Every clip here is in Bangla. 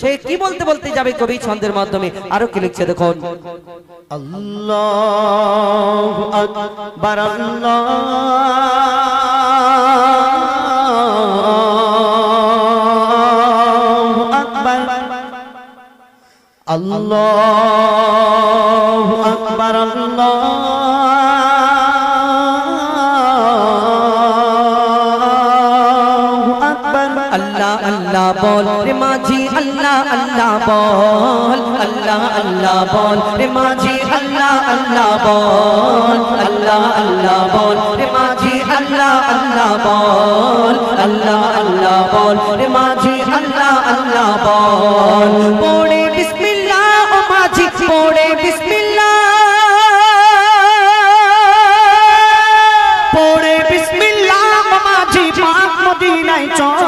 সে কি বলতে বলতে যাবে কবি ছন্দের মাধ্যমে? আরও কি লিখছে দেখুন। আল্লাহ আকবার, আল্লাহ আল্লাহ আল্লাহ আল্লাহ বল। রে মাঝি, আল্লাহ আল্লাহ বল। আল্লাহ আল্লাহ বল। রে মাঝি, আল্লাহ আল্লাহ বল। আল্লাহ আল্লাহ বল। রে মাঝি, আল্লাহ আল্লাহ বল। আল্লাহ আল্লাহ বল। রে মাঝি, আল্লাহ আল্লাহ বল। পড়ে বিসমিল্লাহ, ও মাঝি, পড়ে বিসমিল্লাহ। পড়ে বিসমিল্লাহ মাঝি, পাক মদিনায় চল।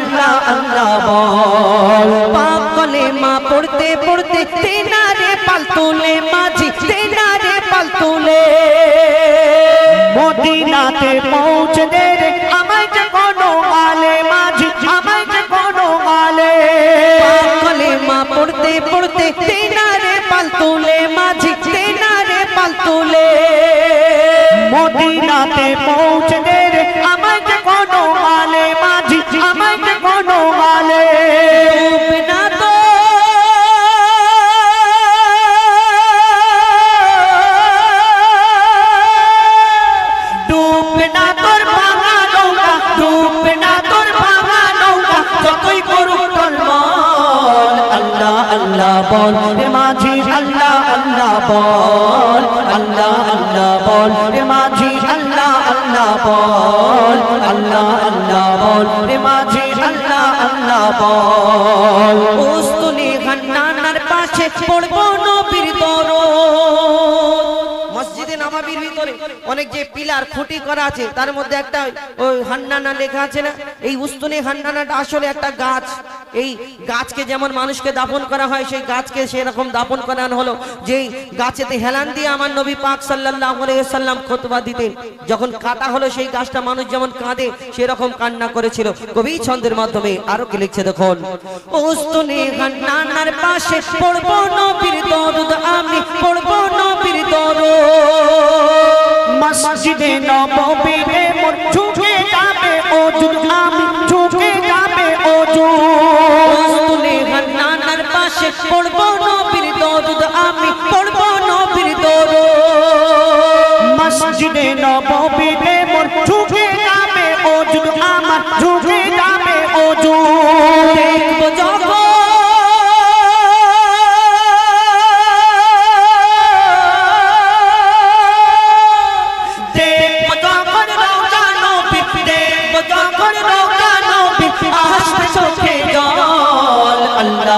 আল্লাহ আল্লাহ বল। পাক কলেমা পড়তে পড়তে তেনারে পাল তুলে মাঝি, তেনারে পাল তুলে মদিনাতে পৌঁছে দে রে, আমায় যে কোনো আলে মাঝি, আমায় যে কোনো মালে। আলে কলেমা পড়তে পড়তে তেনারে পাল তুলে মাঝি, তেনারে পাল তুলে মদিনাতে পৌঁছে বল, আল্লাহ আল্লাহ বল, রে মাঝি, আল্লাহ আল্লাহ বল, আল্লাহ আল্লাহ বল, রে মাঝি, আল্লাহ আল্লাহ বল। উস্তুলি খান্নানার পাশে পড়ব নবীর মসজিদে ভিতরে অনেক যে পিলার খুঁটি করা আছে, তার মধ্যে একটা ওই হান্নানা লেখা আছে না? এই উস্তুনি হান্নানাটা আসলে একটা গাছ। এই গাছকে যেমন মানুষকে দাপন করা হয়, সেই গাছকে সেরকম দাপন করানো হলো। যেই গাছেতে হেলান দিয়ে আমার নবী পাক আলাইহি সাল্লাম খুতবা দিতেন, যখন কাটা হলো সেই গাছটা, মানুষ যেমন কাঁদে, সেরকম কান্না করেছিল। কবি ছন্দের মাধ্যমে আরও কি লিখছে দেখুন, উস্তুনি হান্নানার পাশে পড়ব নবীর দরুদ পড়ব নবীর দরুদ আমি পড়ব নবীর দরুদ। মসজিদে নববীতে মোর ঝুঁকে যাবে ওজুদ আমার ঝুঁকে যাবে ওজুদ দেখব যখন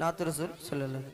நாத்து ரசூல் சொல்லலாம்